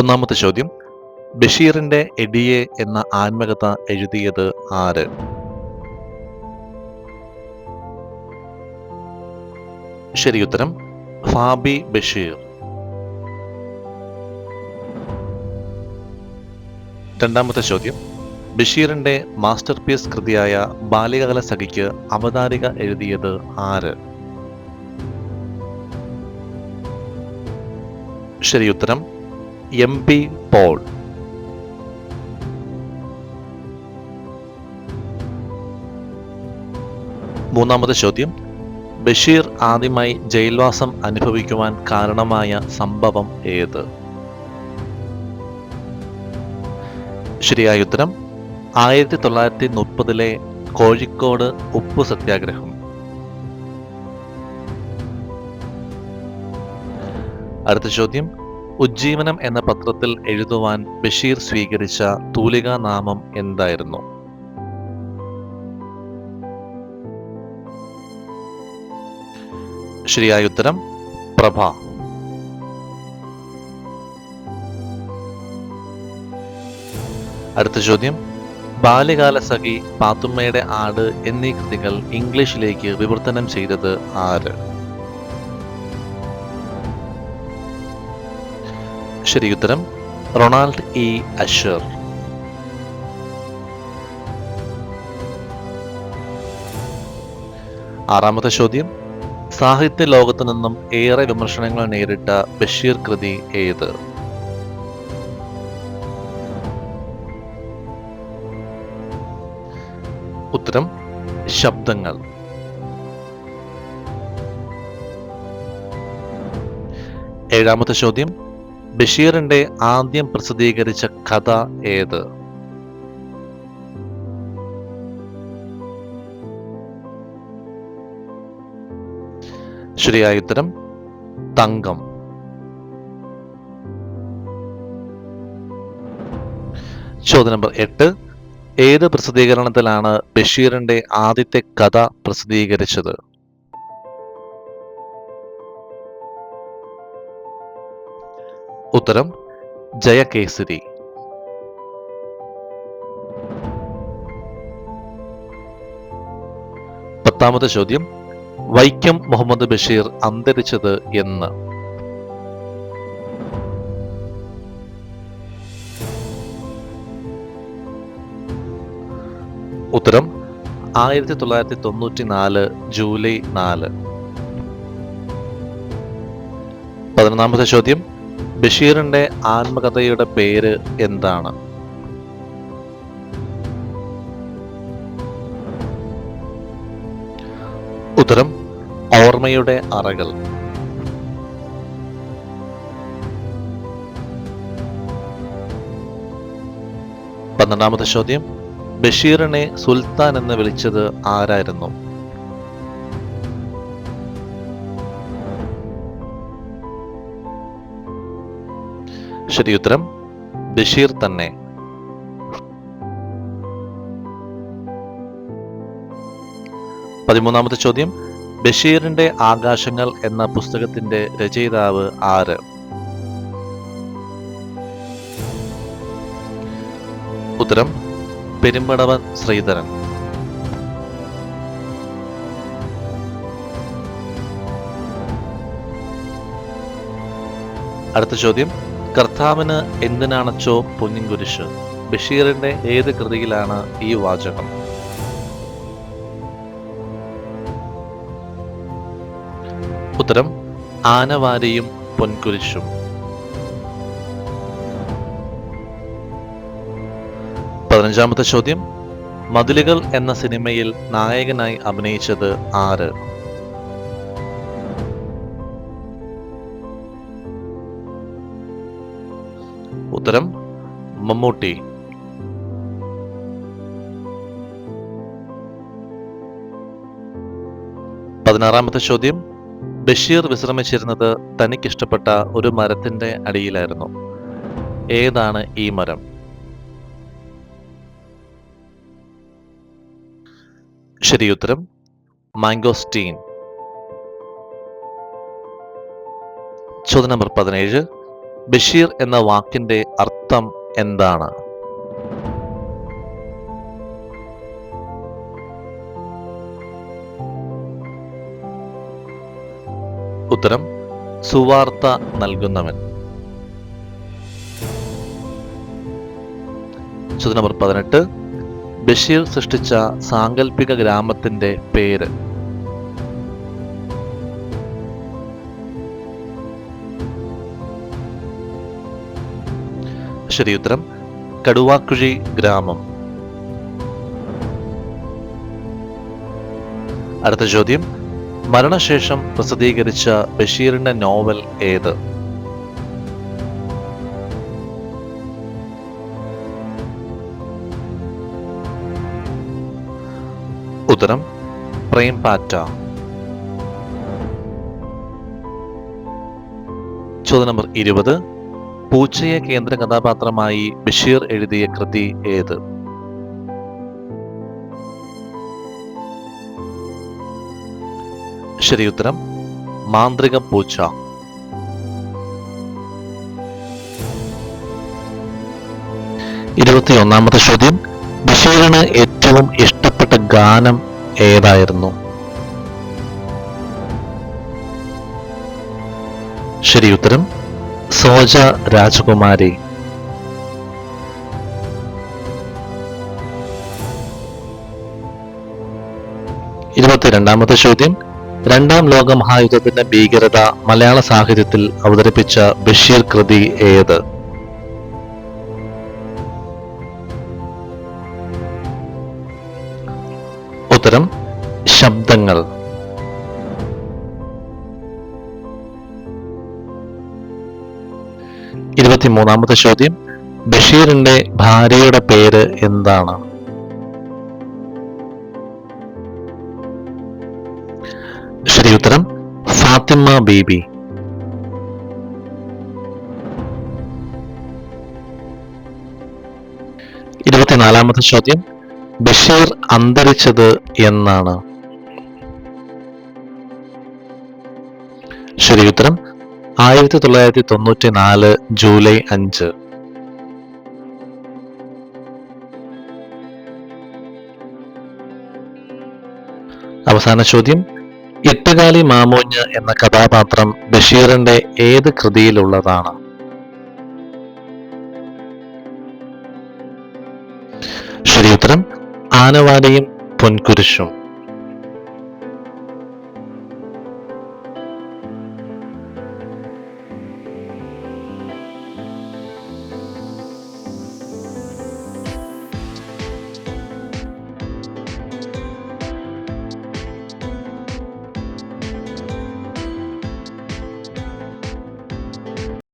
ഒന്നാമത്തെ ചോദ്യം. ബഷീറിന്റെ എഡിയെ എന്ന ആത്മകഥ എഴുതിയത് ആര്? ശരി ഉത്തരം ഫാബി ബഷീർ. രണ്ടാമത്തെ ചോദ്യം. ബഷീറിന്റെ മാസ്റ്റർ പീസ് കൃതിയായ ബാലികകല സഖിക്ക് അവതാരിക എഴുതിയത് ആര്? ശരി ഉത്തരം എം പി പോൾ. മൂന്നാമത്തെ ചോദ്യം. ബഷീർ ആദ്യമായി ജയിൽവാസം അനുഭവിക്കുവാൻ കാരണമായ സംഭവം ഏത്? ശരിയായ ഉത്തരം ആയിരത്തി തൊള്ളായിരത്തി മുപ്പതിലെ കോഴിക്കോട് ഉപ്പ് സത്യാഗ്രഹം. അടുത്ത ചോദ്യം. ഉജ്ജീവനം എന്ന പത്രത്തിൽ എഴുതുവാൻ ബഷീർ സ്വീകരിച്ച തൂലികാ നാമം എന്തായിരുന്നു? ശരിയായ ഉത്തരം പ്രഭ. അടുത്ത ചോദ്യം. ബാല്യകാല സഖി പാത്തുമ്മയുടെ ആട് എന്നീ കൃതികൾ ഇംഗ്ലീഷിലേക്ക് വിവർത്തനം ചെയ്തത് ആര്? ശരി ഉത്തരം റൊണാൾഡ് ഇ. അഷർ ആറാമത്തെ ചോദ്യം സാഹിത്യ ലോകത്തു നിന്നും ഏറെ വിമർശനങ്ങൾ നേരിട്ട ബഷീർ കൃതി ഏത്? ഉത്തരം ശബ്ദങ്ങൾ. ഏഴാമത്തെ ചോദ്യം ബഷീറിന്റെ ആദ്യം പ്രസിദ്ധീകരിച്ച കഥ ഏത്? ശരിയായ ഉത്തരം തങ്കം. ചോദ്യം നമ്പർ എട്ട്. ഏത് പ്രസിദ്ധീകരണത്തിലാണ് ബഷീറിന്റെ ആദ്യത്തെ കഥ പ്രസിദ്ധീകരിച്ചത്? ഉത്തരം ജയകേസരി. പത്താമത്തെ ചോദ്യം വൈക്കം മുഹമ്മദ് ബഷീർ അന്തരിച്ചത് എന്ന്. ഉത്തരം ആയിരത്തി തൊള്ളായിരത്തി തൊണ്ണൂറ്റി നാല് ജൂലൈ നാല്. പതിനൊന്നാമത്തെ ചോദ്യം ബഷീറിന്റെ ആത്മകഥയുടെ പേര് എന്താണ്? ഉത്തരം ഓർമ്മയുടെ അറകൾ. പന്ത്രണ്ടാമത്തെ ചോദ്യം ബഷീറിനെ സുൽത്താൻ എന്ന് വിളിച്ചത് ആരായിരുന്നു? ഉത്തരം ബഷീർ തന്നെ. പതിമൂന്നാമത്തെ ചോദ്യം ബഷീറിന്റെ ആകാശങ്ങൾ എന്ന പുസ്തകത്തിന്റെ രചയിതാവ് ആര്? ഉത്തരം പെരുമ്പടവൻ ശ്രീധരൻ. അടുത്ത ചോദ്യം കർത്താവിന് എന്തിനാണച്ചോ പൊന്നിൻകുരിശ് ബഷീറിന്റെ ഏത് കൃതിയിലാണ് ഈ വാചകം? ഉത്തരം ആനവാരിയും പൊൻകുരിശും. പതിനഞ്ചാമത്തെ ചോദ്യം മതിലുകൾ എന്ന സിനിമയിൽ നായകനായി അഭിനയിച്ചത് ആര്? ഉത്തരം മമ്മൂട്ടി. പതിനാറാമത്തെ ചോദ്യം. ബഷീർ വിശ്രമിച്ചിരുന്നത് തനിക്കിഷ്ടപ്പെട്ട ഒരു മരത്തിന്റെ അടിയിലായിരുന്നു. ഏതാണ് ഈ മരം? ശരി ഉത്തരം മാംഗോസ്റ്റീൻ. ചോദ്യ നമ്പർ പതിനേഴ്. ബഷീർ എന്ന വാക്കിന്റെ അർത്ഥം എന്താണ്? ഉത്തരം സുവാർത്ത നൽകുന്നവൻ. ചോദ്യം നമ്പർ പതിനെട്ട് ബഷീർ സൃഷ്ടിച്ച സാങ്കല്പിക ഗ്രാമത്തിന്റെ പേര്. ഉത്തരം കടുവാക്കുഴി ഗ്രാമം. അടുത്ത ചോദ്യം മരണശേഷം പ്രസിദ്ധീകരിച്ച ബഷീറിന്റെ നോവൽ ഏത്? ഉത്തരം പ്രേം പാറ്റ ചോദ്യം നമ്പർ ഇരുപത് പൂച്ചയെ കേന്ദ്ര കഥാപാത്രമായി ബഷീർ എഴുതിയ കൃതി ഏത്? ശരി ഉത്തരം മാന്ത്രിക പൂച്ച. ഇരുപത്തിയൊന്നാമത്തെ ചോദ്യം ബഷീറിന് ഏറ്റവും ഇഷ്ടപ്പെട്ട ഗാനം ഏതായിരുന്നു? ശരി ഉത്തരം സോജ രാജകുമാരി. ഇരുപത്തിരണ്ടാമത്തെ ചോദ്യം. രണ്ടാം ലോക മഹായുദ്ധത്തിന്റെ ഭീകരത മലയാള സാഹിത്യത്തിൽ അവതരിപ്പിച്ച ബഷീർ കൃതി ഏത്? ഉത്തരം ശബ്ദങ്ങൾ. ഇരുപത്തിമൂന്നാമത്തെ ചോദ്യം ബഷീറിന്റെ ഭാര്യയുടെ പേര് എന്താണ്? ശരി ഉത്തരം ഫാത്തിമ ബീബി. ഇരുപത്തിനാലാമത്തെ ചോദ്യം ബഷീർ അന്തരിച്ചത് എന്നാണ്. ശരി ഉത്തരം ആയിരത്തി തൊള്ളായിരത്തി തൊണ്ണൂറ്റി നാല് ജൂലൈ അഞ്ച്. അവസാന ചോദ്യം. എട്ടുകാലി മാമൂഞ്ഞ് എന്ന കഥാപാത്രം ബഷീറിന്റെ ഏത് കൃതിയിലുള്ളതാണ്? ശരി ഉത്തരം. ആനവാടിയും പൊൻകുരിശും.